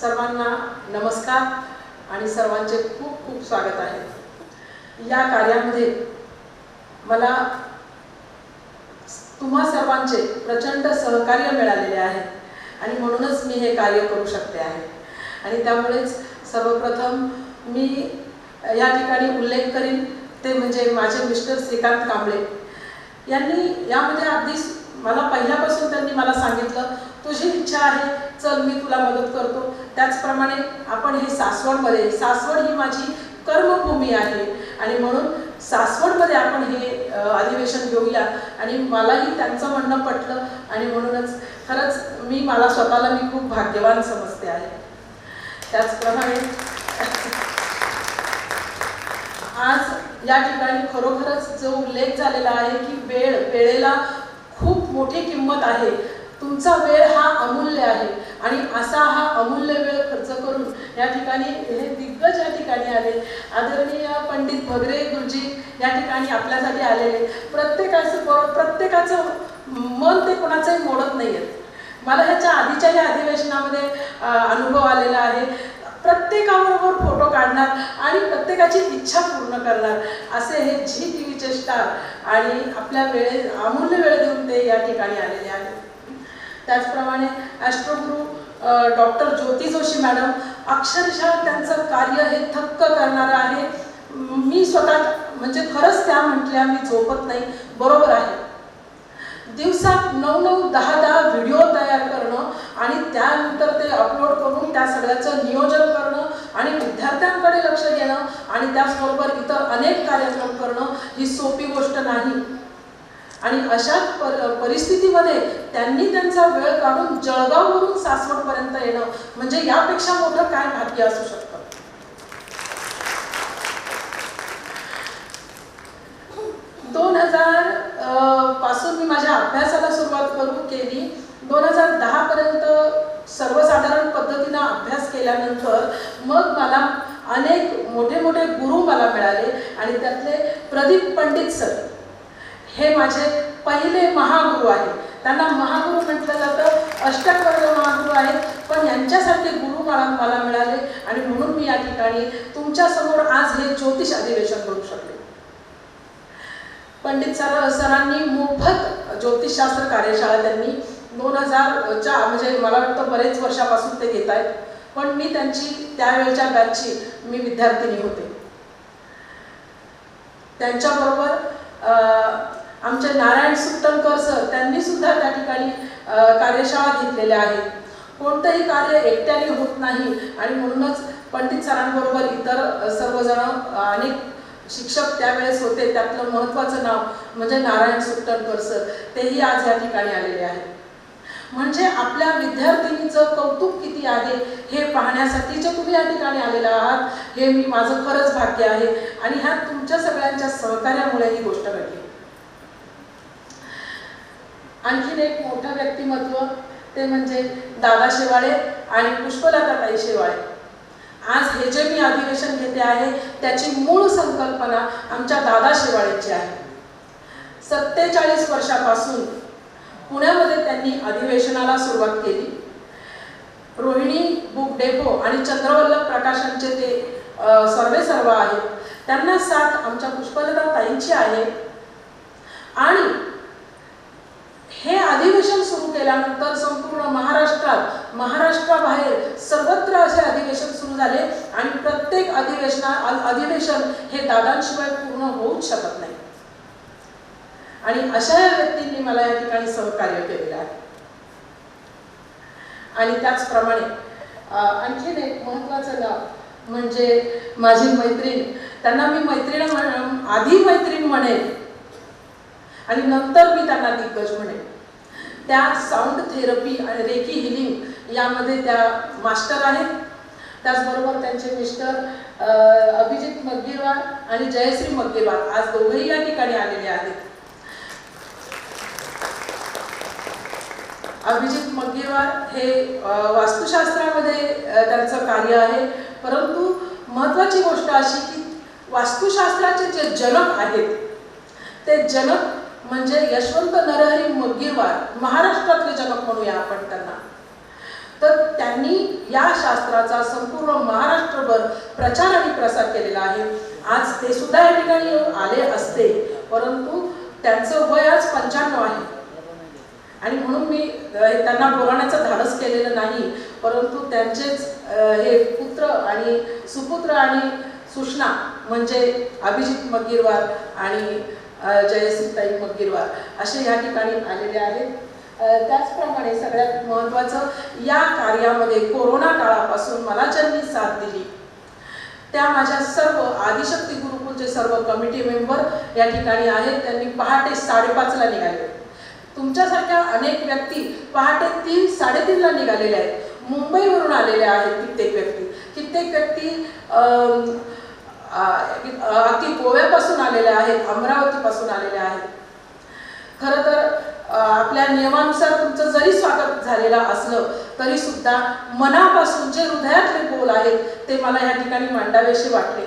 सर्वांना नमस्कार आणि सर्वांचे खूप खूप स्वागत आहे. या कार्यामध्ये मला तुम्हा सर्वांचे प्रचंड सहकार्य मिळालेले आहे आणि म्हणूनच मी हे कार्य करू शकते आहे. आणि त्यामुळेच सर्वप्रथम मी या ठिकाणी उल्लेख करीन ते म्हणजे माझे मिस्टर श्रीकांत कांबळे. यांनी यामध्ये अगदी मला पहिल्यापासून त्यांनी मला सांगितलं तुझी इच्छा आहे चल मी तुला मदत करतो. त्याचप्रमाणे आपण हे सासवडमध्ये सासवड ही माझी कर्मभूमी आहे. आणि म्हणून सासवडमध्ये आपण हे अधिवेशन घेऊया. आणि मलाही त्यांचं म्हणणं पटलं. आणि म्हणूनच खरंच मी मला स्वतःला मी खूप भाग्यवान समजते आहे. त्याचप्रमाणे आज या ठिकाणी खरोखरच जो उल्लेख झालेला आहे की वेळ वेळेला खूप मोठी किंमत आहे. तुमचा वेळ हा अमूल्य आहे. आणि असा हा अमूल्य वेळ खर्च करून या ठिकाणी हे दिग्गज या ठिकाणी आले. आदरणीय पंडित भगरे गुरुजी या ठिकाणी आपल्यासाठी आलेले. प्रत्येकाचं प्रत्येकाचं मन ते कोणाचंही मोडत नाही आहेत मला ह्याच्या आधीच्या या अधिवेशनामध्ये अनुभव आलेला आहे. प्रत्येकाबरोबर फोटो काढणार आणि प्रत्येकाची इच्छा पूर्ण करणार. असे हे झी टी व्हीचे स्टार आणि आपल्या वेळे अमूल्य वेळ देऊन ते या ठिकाणी आलेले आहेत. त्याचप्रमाणे ॲस्ट्रोगुरू डॉक्टर ज्योती जोशी मॅडम अक्षरशः त्यांचं कार्य हे थक्क करणारं आहे. मी स्वतः म्हणजे खरंच त्या म्हटल्या मी झोपत नाही. बरोबर आहे. दिवसात नऊ नऊ दहा दहा व्हिडिओ तयार करणं आणि त्यानंतर ते अपलोड करून त्या सगळ्याचं नियोजन करणं आणि विद्यार्थ्यांकडे लक्ष देणं आणि त्याचबरोबर इतर अनेक कार्यक्रम करणं ही सोपी गोष्ट नाही. आणि अशा पर परिस्थितीमध्ये त्यांनी त्यांचा वेळ काढून जळगाववरून सासवडपर्यंत येणं म्हणजे यापेक्षा मोठं काय भाग्य असू शकतं? दोन हजारपासून मी माझ्या अभ्यासाला सुरुवात करू केली. दोन हजार दहा पर्यंत सर्वसाधारण पद्धतीनं अभ्यास केल्यानंतर मग मला अनेक मोठे मोठे गुरु मला मिळाले आणि त्यातले प्रदीप पंडित सर. हे माझे पहिले महागुरु आहेत. त्यांना महागुरु म्हटलं जातं अष्टक महागुरु आहेत. पण यांच्यासारखे गुरु मला मला मिळाले आणि म्हणून मी या ठिकाणी तुमच्यासमोर आज हे ज्योतिष अधिवेशन करू शकले. पंडित सर सरांनी मोफत ज्योतिषशास्त्र कार्यशाळा त्यांनी दोन हजारच्या म्हणजे मला वाटतं बरेच वर्षापासून ते घेत आहेत. पण मी त्यांची त्यावेळच्या बॅचची मी विद्यार्थिनी होते. त्यांच्याबरोबर आमचे नारायण सुट्टणकर सर त्यांनी सुद्धा त्या ठिकाणी कार्यशाळा घेतलेल्या आहेत. कोणतंही कार्य एकट्याने होत नाही आणि म्हणूनच पंडित सरांबरोबर इतर सर्वजण अनेक शिक्षक त्यावेळेस होते. त्यातलं महत्त्वाचं नाव म्हणजे नारायण सुट्टणकर सर. तेही आज या ठिकाणी आलेले आहेत. म्हणजे आपल्या विद्यार्थिनीचं कौतुक किती आहे हे पाहण्यासाठी जे तुम्ही या ठिकाणी आलेला आहात हे मी माझं खरंच भाग्य आहे. आणि ह्या तुमच्या सगळ्यांच्या सहकार्यामुळे ही गोष्ट घडली. आणखीन एक मोठं व्यक्तिमत्व ते म्हणजे दादा शेवाळे आणि पुष्पलताताई शेवाळे. आज हे जे मी अधिवेशन घेते आहे त्याची मूळ संकल्पना आमच्या दादा शेवाळेची आहे. सत्तेचाळीस वर्षापासून पुण्यामध्ये त्यांनी अधिवेशनाला सुरुवात केली. रोहिणी बुक डेपो आणि चंद्रवल्लभ प्रकाशनचे ते सर्वे सर्व आहेत. त्यांना साथ आमच्या पुष्पलता ताईंची आहे. आणि हे अधिवेशन सुरू केल्यानंतर संपूर्ण महाराष्ट्रात महाराष्ट्राबाहेर सर्वत्र असे अधिवेशन सुरू झाले आणि प्रत्येक अधिवेशना अधिवेशन हे दादांशिवाय पूर्ण होऊच शकत नाही. आणि अशा या व्यक्तींनी मला या ठिकाणी सहकार्य केलेलं आहे. आणि त्याचप्रमाणे आणखीन एक महत्त्वाचं नाव म्हणजे माझी मैत्रीण. त्यांना मी मैत्रीण म्हण आधी मैत्रीण म्हणेन. आणि नंतर मी त्यांना दिग्गज म्हणेन. त्या साऊंड थेरपी आणि रेकी हिलिंग यामध्ये त्या मास्टर आहेत. त्याचबरोबर त्यांचे मिस्टर अभिजित मग्गेवार आणि जयश्री मग्गेवार आज दोघेही या ठिकाणी आलेले आहेत. अभिजित मग्गेवार हे वास्तुशास्त्रामध्ये त्यांचं कार्य आहे. परंतु महत्त्वाची गोष्ट अशी की वास्तुशास्त्राचे जे जनक आहेत ते जनक म्हणजे यशवंत नरहरी मुरगीरवार महाराष्ट्रातले जनक म्हणूया आपण त्यांना. तर त्यांनी या शास्त्राचा संपूर्ण महाराष्ट्रभर प्रचार आणि प्रसार केलेला आहे. आज ते सुद्धा या ठिकाणी आले असते परंतु त्यांचं वय आज पंच्याण्णव आहे. आणि म्हणून मी त्यांना बोलावण्याचं धाडस केलेलं नाही परंतु त्यांचेच हे पुत्र आणि सुपुत्र आणि सुषणा म्हणजे अभिजित मग्गीरवार आणि जयश्रीताई मग्गीरवार असे या ठिकाणी आलेले आहेत. त्याचप्रमाणे सगळ्यात महत्त्वाचं या कार्यामध्ये कोरोना काळापासून मला ज्यांनी साथ दिली. त्या माझ्या सर्व आदिशक्ती गुरुकुलचे सर्व कमिटी मेंबर या ठिकाणी आहेत. त्यांनी पहाटे साडेपाचला निघाले. तुमच्यासारख्या अनेक व्यक्ती पहाटे तीन साडेतीनला निघालेल्या आहेत. मुंबईवरून आलेल्या आहेत कित्येक व्यक्ती. कित्येक व्यक्ती अगदी गोव्यापासून आलेल्या आहेत अमरावतीपासून आलेल्या आहेत. खरं तर आपल्या नियमानुसार तुमचं जरी स्वागत झालेलं असलं तरी सुद्धा मनापासून जे हृदयातले बोल आहेत ते मला या ठिकाणी मांडावेसे वाटले.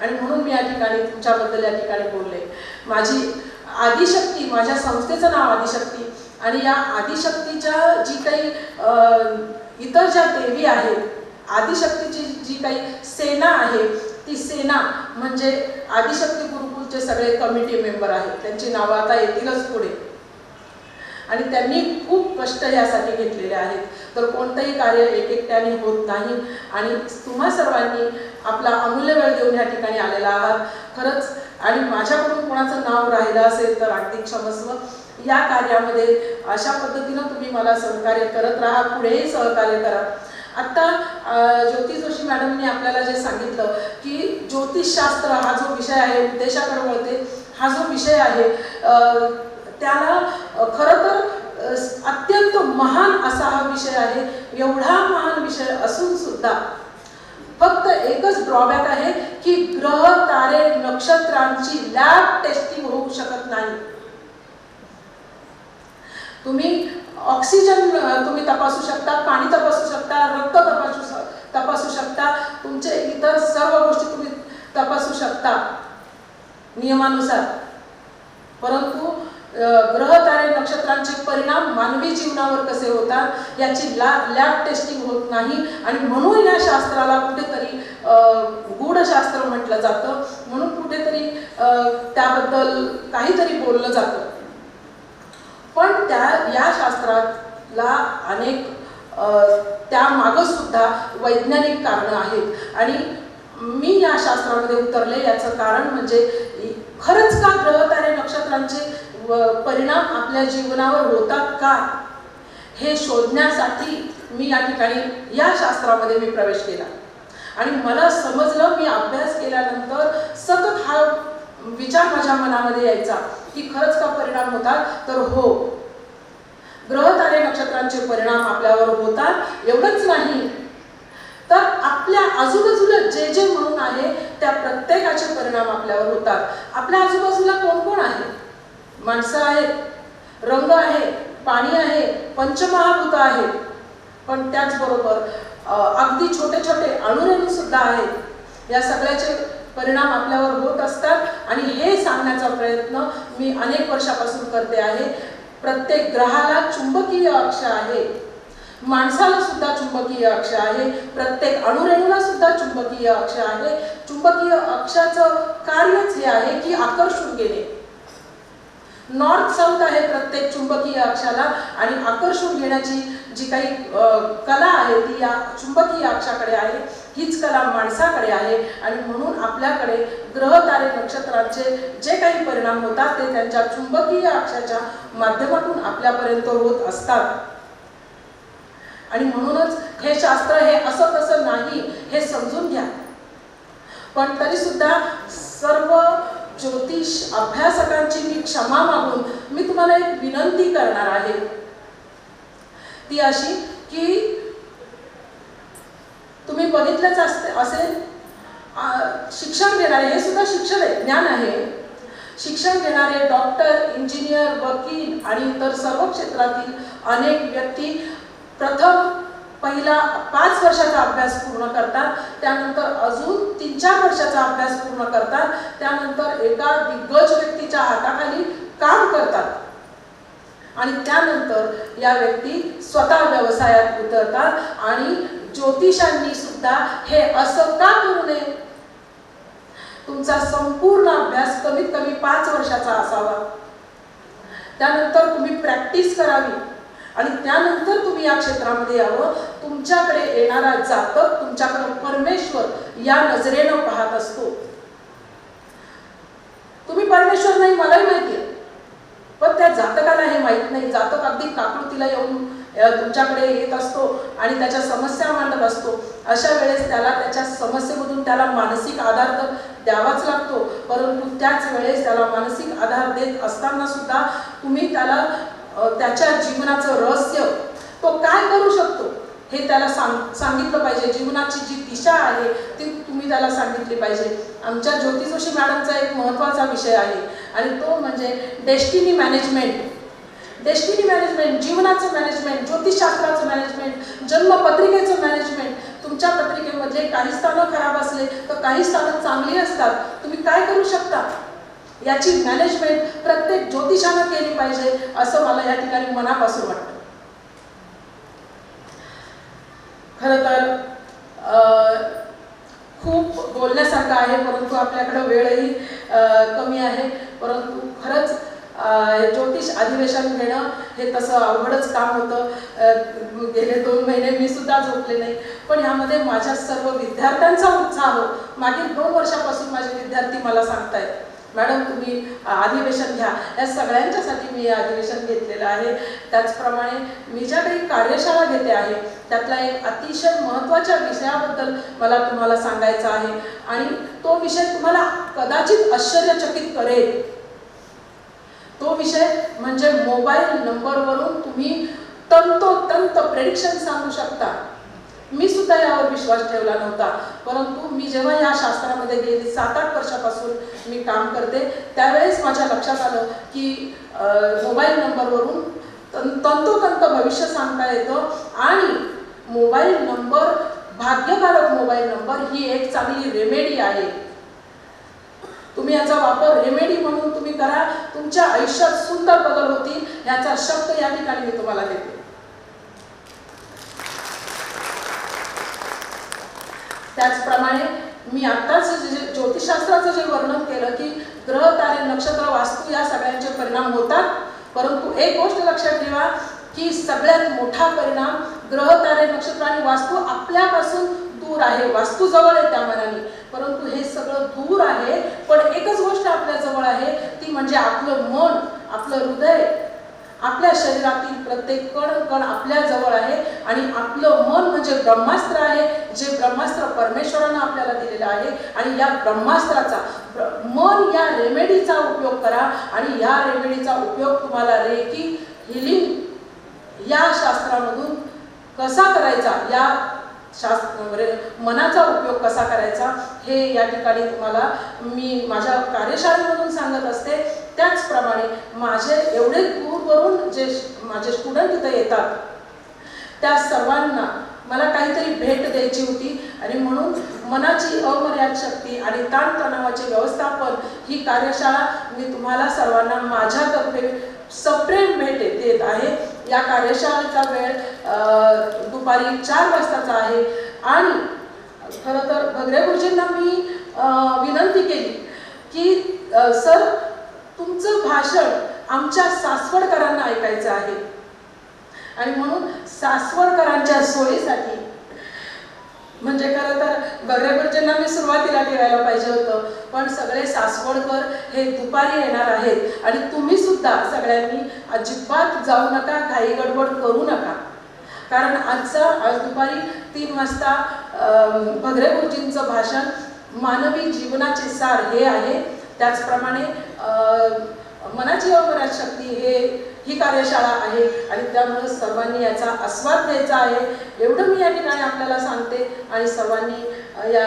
आणि म्हणून मी या ठिकाणी तुमच्याबद्दल या ठिकाणी बोलले. माझी आदिशक्ती माझ्या संस्थेचं नाव आदिशक्ती आणि या आदिशक्तीच्या जी काही इतर ज्या देवी आहेत आदिशक्तीची जी काही सेना आहे ती सेना म्हणजे आदिशक्ती गुरुकुलचे सगळे कमिटी मेंबर आहेत. त्यांची नावं आता येतीलच पुढे. आणि त्यांनी खूप कष्ट यासाठी घेतलेले आहेत. तर कोणतंही कार्य एक एकट्याने होत नाही. आणि तुम्हा सर्वांनी आपला अमूल्य वेळ देऊन या ठिकाणी आलेला आहात. खरंच आणि माझ्याकडून कोणाचं नाव राहिलं असेल तर अगदी क्षमस्व. या कार्यामध्ये अशा पद्धतीनं तुम्ही मला सहकार्य करत राहा. पुढेही सहकार्य करा. आत्ता ज्योती जोशी मॅडमनी आपल्याला जे सांगितलं की ज्योतिषशास्त्र हा जो विषय आहे उद्देशाकडे वळते हा जो विषय आहे त्याला अ, खरं तर अत्यंत महान असा हा विषय आहे एवढा महान विषय असून सुद्धा फक्त एकच ड्रॉबॅक आहे की ग्रह तारे नक्षत्रांची लॅब टेस्टिंग होऊ शकत नाही. तुम्ही ऑक्सिजन तुम्ही तपासू शकता पाणी तपासू शकता रक्त तपासू तपासू शकता तुमचे इतर सर्व गोष्टी तुम्ही तपासू शकता नियमानुसार. परंतु ग्रह तारे नक्षत्रांचे परिणाम मानवी जीवनावर कसे होतात याची ला लॅब टेस्टिंग होत नाही आणि म्हणून या शास्त्राला कुठेतरी गूढशास्त्र म्हटलं जातं. म्हणून कुठेतरी त्याबद्दल काहीतरी बोललं जातं. त्या या शास्त्राला अनेक अ, त्या सुद्धा वैज्ञानिक कारणं आहेत. आणि मी या शास्त्रामध्ये उतरले याचं कारण म्हणजे खरंच का ग्रह तारे नक्षत्रांचे व- परिणाम आपल्या जीवनावर होतात का? हे शोधण्यासाठी मी या ठिकाणी या शास्त्रामध्ये मी प्रवेश केला. आणि मला समजलं मी अभ्यास केल्यानंतर सतत हा विचार माझ्या मनामध्ये यायचा की खरंच का परिणाम होतात? तर हो ग्रह तारे नक्षत्रांचे परिणाम आपल्यावर होतात एवढंच नाही. तर आपल्या आजूबाजूला जे जे म्हणून आहे त्या प्रत्येकाचे परिणाम आपल्यावर होतात. आपल्या आजूबाजूला कोण कोण आहे? माणसं आहेत रंग आहे पाणी आहे पंचमहाभूत आहेत पण त्याचबरोबर अगदी छोटे छोटे अणुरेणू सुद्धा आहेत. या सगळ्याचे परिणाम आपल्यावर होत असतात. आणि हे सांगण्याचा प्रयत्न मी अनेक वर्षापासून करते आहे. प्रत्येक ग्रहाला चुंबकीय अक्ष आहे. माणसाला सुद्धा चुंबकीय अक्ष आहे. प्रत्येक अणुरेणूला सुद्धा चुंबकीय अक्ष आहे. चुंबकीय अक्षाचं कार्यच हे आहे की आकर्षून घेणे. नॉर्थ साऊथ आहे प्रत्येक चुंबकीय अक्षाला आणि आकर्षून घेण्याची जी काही कला आहे ती या चुंबकीय अक्षाकडे आहे. हीच कला माणसाकडे आहे आणि म्हणून आपल्याकडे ग्रह तारे नक्षत्रांचे जे काही परिणाम होतात ते त्यांच्या चुंबकीय अक्षाच्या माध्यमातून आपल्यापर्यंत होत असतात. आणि म्हणूनच हे शास्त्र हे असं तसं नाही हे समजून घ्या. पण तरी सुद्धा सर्व ज्योतिष अभ्यासकांची मी क्षमा मागून मी तुम्हाला एक विनंती करणार आहे. ती अशी की तुम्ही बघितलंच असते असेल शिक्षण देणारे हे सुद्धा शिक्षण आहे ज्ञान आहे. शिक्षण देणारे डॉक्टर इंजिनियर वकील आणि इतर सर्व क्षेत्रातील अनेक व्यक्ती प्रथम पहिला पाच वर्षाचा अभ्यास पूर्ण करतात त्यानंतर अजून तीन चार वर्षाचा अभ्यास पूर्ण करतात त्यानंतर एका दिग्गज व्यक्तीच्या हाताखाली काम करतात. आणि त्यानंतर या व्यक्ती स्वतः व्यवसायात उतरतात आणि ज्योतिषांनी सुद्धा हे असं का करू नये? तुमचा संपूर्ण अभ्यास कमीत कमी पाच वर्षाचा असावा. त्यानंतर तुम्ही प्रॅक्टिस करावी. आणि त्यानंतर तुम्ही या क्षेत्रामध्ये यावं. तुमच्याकडे येणारा जातक तुमच्याकडे परमेश्वर या नजरेनं पाहत असतो. तुम्ही परमेश्वर नाही मलाही माहिती पण त्या जातकाला हे माहीत नाही. जातक अगदी काकृतीला येऊन तुमच्याकडे येत असतो आणि त्याच्या समस्या मांडत असतो. अशा वेळेस त्याला त्याच्या समस्येमधून त्याला मानसिक आधार तर द्यावाच लागतो. परंतु त्याच वेळेस त्याला मानसिक आधार देत असताना सुद्धा तुम्ही त्याला त्याच्या जीवनाचं रहस्य तो काय करू शकतो? हे त्याला सांग सांगितलं पाहिजे. जीवनाची जी दिशा आहे ती तुम्ही त्याला सांगितली पाहिजे. आमच्या ज्योती जोशी मॅडमचा एक महत्त्वाचा विषय आहे. आणि तो म्हणजे डेस्टिनी मॅनेजमेंट. डेस्टिनी मॅनेजमेंट जीवनाचं मॅनेजमेंट ज्योतिषशास्त्राचं मॅनेजमेंट जन्मपत्रिकेचं मॅनेजमेंट. तुमच्या पत्रिकेमध्ये काही स्थानं खराब असले तर काही स्थानं चांगली असतात. तुम्ही काय करू शकता? याची मॅनेजमेंट प्रत्येक ज्योतिषानं केली पाहिजे असं मला या ठिकाणी मनापासून वाटतं. खरं तर खूप बोलण्यासारखं आहे परंतु आपल्याकडं वेळही कमी आहे. परंतु खरंच ज्योतिष अधिवेशन घेणं हे तसं अवघडच काम होतं. गेले दोन महिने मी सुद्धा झोपले नाही. पण ह्यामध्ये माझ्या सर्व विद्यार्थ्यांचा उत्साह मागील दोन वर्षापासून माझे विद्यार्थी मला सांगतायत. मॅडम तुम्ही अधिवेशन घ्या. या सगळ्यांच्यासाठी मी अधिवेशन घेतलेलं आहे. त्याचप्रमाणे मी ज्या काही कार्यशाळा घेते आहे त्यातला एक अतिशय महत्त्वाच्या विषयाबद्दल मला तुम्हाला सांगायचं आहे. आणि तो विषय तुम्हाला कदाचित आश्चर्यचकित करेल. तो विषय म्हणजे मोबाईल नंबरवरून तुम्ही तंतोतंत प्रेडिक्शन सांगू शकता. सुद्धा यावर विश्वास ठेवला नव्हता. परंतु मी जेव्हा या शास्त्रामध्ये गेली सात आठ वर्षापासून मी काम करते त्यावेळेस माझ्या लक्षात आलं की मोबाईल नंबरवरून तं तंतोतंत भविष्य सांगता येतं आणि मोबाईल नंबर भाग्यकारक मोबाईल नंबर ही एक चांगली रेमेडी आहे. तुम्ही याचा वापर रेमेडी म्हणून तुम्ही करा. तुमच्या आयुष्यात सुंदर बदल होतील याचा शब्द या ठिकाणी मी तुम्हाला देते. त्याचप्रमाणे मी आत्ताच जे जे ज्योतिषशास्त्राचं जे वर्णन केलं की ग्रह तारे नक्षत्र वास्तू या सगळ्यांचे परिणाम होतात. परंतु एक गोष्ट लक्षात ठेवा की सगळ्यात मोठा परिणाम ग्रह तारे नक्षत्र आणि वास्तू आपल्यापासून दूर आहे. वास्तू जवळ आहे त्या मनाने. परंतु हे सगळं दूर आहे. पण एकच गोष्ट आपल्या जवळ आहे ती म्हणजे आपलं मन आपलं हृदय. आपल्या शरीरातील प्रत्येक कण कण आपल्या जवळ आहे आणि आपलं मन म्हणजे ब्रह्मास्त्र आहे जे ब्रह्मास्त्र परमेश्वरानं आपल्याला दिलेलं आहे. आणि या ब्रह्मास्त्राचा ब्र- मन या रेमेडीचा उपयोग करा आणि या रेमेडीचा उपयोग तुम्हाला रेकी हिलिंग या शास्त्रामधून कसा करायचा या शास्त्र मनाचा उपयोग कसा करायचा हे या ठिकाणी तुम्हाला मी माझ्या कार्यशाळेमधून सांगत असते. त्याचप्रमाणे माझे एवढे दूरवरून जे माझे स्टुडंट इथं येतात त्या सर्वांना मला काहीतरी भेट द्यायची होती आणि म्हणून मनाची अमर्याद शक्ती आणि ताणतणावाचे व्यवस्थापन ही कार्यशाळा मी तुम्हाला सर्वांना माझ्यातर्फे सप्रेम भेट देत आहे. या कार्यशाळेचा वेळ दुपारी चार वाजताचा आहे आणि खरं तर भगरे गुरुजींना मी विनंती केली की सर तुमचं भाषण आमच्या सासवडकरांना ऐकायचं आहे. आणि म्हणून सासवडकरांच्या सोयीसाठी म्हणजे खरं तर बगरेगुरुजींना मी सुरुवातीला ठेवायला पाहिजे होतं पण सगळे सासवडकर हे दुपारी येणार आहेत आणि तुम्ही सुद्धा सगळ्यांनी अजिबात जाऊ नका घाई गडबड करू नका. कारण आजचा आज दुपारी तीन वाजता भगरे गुरुजींचं भाषण मानवी जीवनाचे सार हे आहे. त्याचप्रमाणे मनाची अमराज शक्ती हे ही कार्यशाळा आहे आणि त्यामुळं सर्वांनी याचा आस्वाद घ्यायचा आहे. एवढं मी या ठिकाणी आपल्याला सांगते आणि सर्वांनी या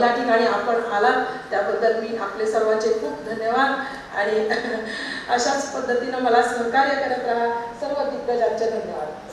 या ठिकाणी आपण आलात. त्याबद्दल मी आपले सर्वांचे खूप धन्यवाद आणि अशाच पद्धतीनं मला सहकार्य करत राहा. सर्व दिग्गजांचे धन्यवाद.